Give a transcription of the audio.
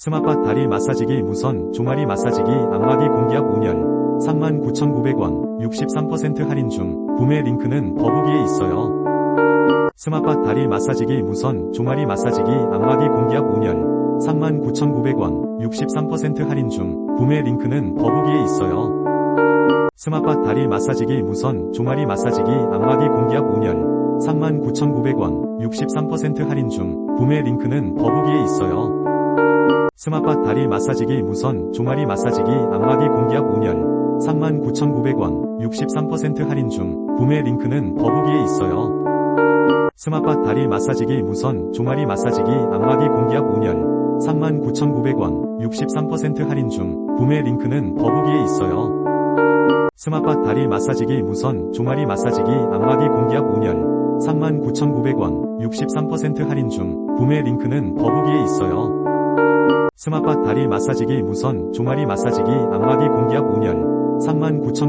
스마팟 다리 마사지기 무선 종아리 마사지기 안마기 공기압 온열 39,900원 63% 할인 중 구매 링크는 더보기에 있어요. 스마팟 다리 마사지기 무선 종아리 마사지기 안마기 공기압 온열 39,900원 63% 할인 중 구매 링크는 더보기에 있어요. 스마팟 다리 마사지기 무선 종아리 마사지기 안마기 공기압 온열 39,900원 63% 할인 중 구매 링크는 더보기에 있어요. 스마팟 다리 마사지기 무선 종아리 마사지기 안마기 공기압 온열 39,900원 63% 할인 중 구매 링크는 더보기에 있어요. 스마팟 다리 마사지기 무선 종아리 마사지기 안마기 공기압 온열 39,900원 63% 할인 중 구매 링크는 더보기에 있어요. 스마팟 다리 마사지기 무선 종아리 마사지기 안마기 공기압 온열 39,900원 63% 할인 중 구매 링크는 더보기에 있어요. 스마팟 다리 마사지기 무선 종아리 마사지기 안마기 공기압 온열 39,000